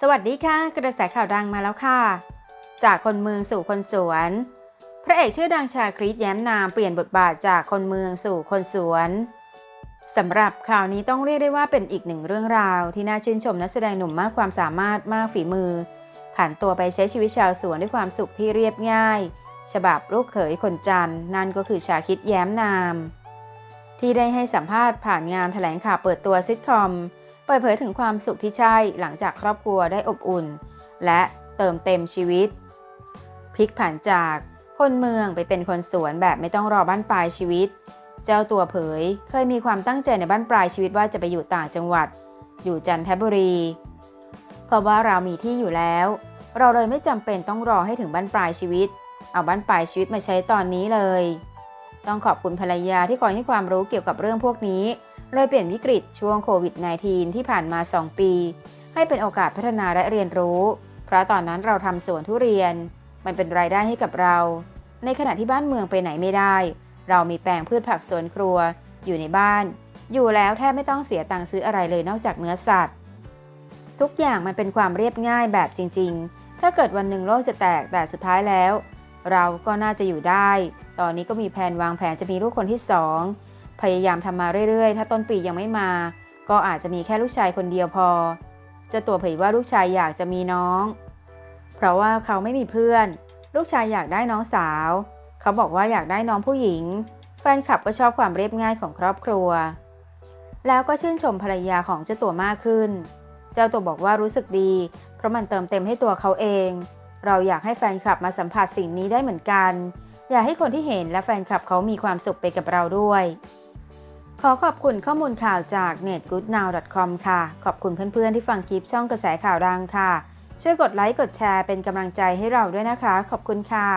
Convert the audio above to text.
สวัสดีค่ะ กระแสข่าวดังมาแล้วค่ะ จากคนเมืองสู่คนสวน พระเอกชื่อดังชาคริสแย้มนามเปลี่ยนบทบาทจากคนเมืองสู่คนสวนสำหรับข่าวนี้ต้องเรียกได้ว่าเป็นอีกหนึ่งเรื่องราว ที่น่าชื่นชมนักแสดงหนุ่มมากความสามารถมากฝีมือ ผ่านตัวไปใช้ชีวิตชาวสวนด้วยความสุขที่เรียบง่าย ฉบับลูกเขยคนจันนั่นก็คือชาคิดแย้มนาม ที่ได้ให้สัมภาษณ์ผ่านงานแถลงข่าวเปิดตัวซิทคอม เปิดเผยถึงความสุขที่ใช่หลังจากครอบครัวได้อบอุ่น และเติมเต็มชีวิตพลิกผันจากคนเมืองไปเป็นคนสวนแบบไม่ต้องรอบ้านปลายชีวิต เจ้าตัวเผยเคยมีความตั้งใจในบ้านปลายชีวิตว่าจะไปอยู่ต่างจังหวัด อยู่จันทบุรี เพราะว่าเรามีที่อยู่แล้ว เราเลยไม่จำเป็นต้องรอให้ถึงบ้านปลายชีวิต เอาบ้านปลายชีวิตมาใช้ตอนนี้เลย ต้องขอบคุณภรรยาที่คอยให้ความรู้เกี่ยวกับเรื่องพวกนี้ เลยเปลี่ยนวิกฤตช่วงโควิด -19 ที่ผ่านมา 2 ปี ให้เป็นโอกาสพัฒนาและเรียนรู้ เพราะตอนนั้นเราทำสวนทุเรียน มันเป็นรายได้ให้กับเรา ในขณะที่บ้านเมืองไปไหนไม่ได้ เรามีแปลงพืชผักสวนครัว อยู่ในบ้าน อยู่แล้วแทบไม่ต้องเสียตังค์ซื้ออะไรเลยนอกจากเนื้อสัตว์ ทุกอย่างมันเป็นความเรียบง่ายแบบจริง ๆ ถ้าเกิดวันหนึ่งโลกจะแตกแต่สุดท้ายแล้ว เราก็น่าจะอยู่ได้ ตอนนี้ก็มีแผนวางแผนจะมีลูกคนที่สอง พยายามทำมาเรื่อยๆ ถ้าต้นปียังไม่มา ก็อาจจะมีแค่ลูกชายคนเดียวพอเจ้าตัวเผยว่าลูกชายอยากจะมีน้อง เพราะว่าเขาไม่มีเพื่อน ลูกชายอยากได้น้องสาว เขาบอกว่าอยากได้น้องผู้หญิง แฟนคลับก็ชอบความเรียบง่ายของครอบครัว แล้วก็ชื่นชมภรรยาของเจ้าตัวมากขึ้น เจ้าตัวบอกว่ารู้สึกดี เพราะมันเติมเต็มให้ตัวเขาเอง เราอยากให้แฟนคลับมาสัมผัสสิ่งนี้ได้เหมือนกัน อยากให้คนที่เห็นและแฟนคลับเขามีความสุขไปกับเราด้วย ขอขอบคุณข้อมูลข่าวจาก netgoodnow.com ค่ะ ขอบคุณเพื่อนๆที่ฟังคลิปช่องกระแสข่าวดังค่ะ ช่วยกดไลค์กดแชร์เป็นกำลังใจให้เราด้วยนะคะ ขอบคุณค่ะ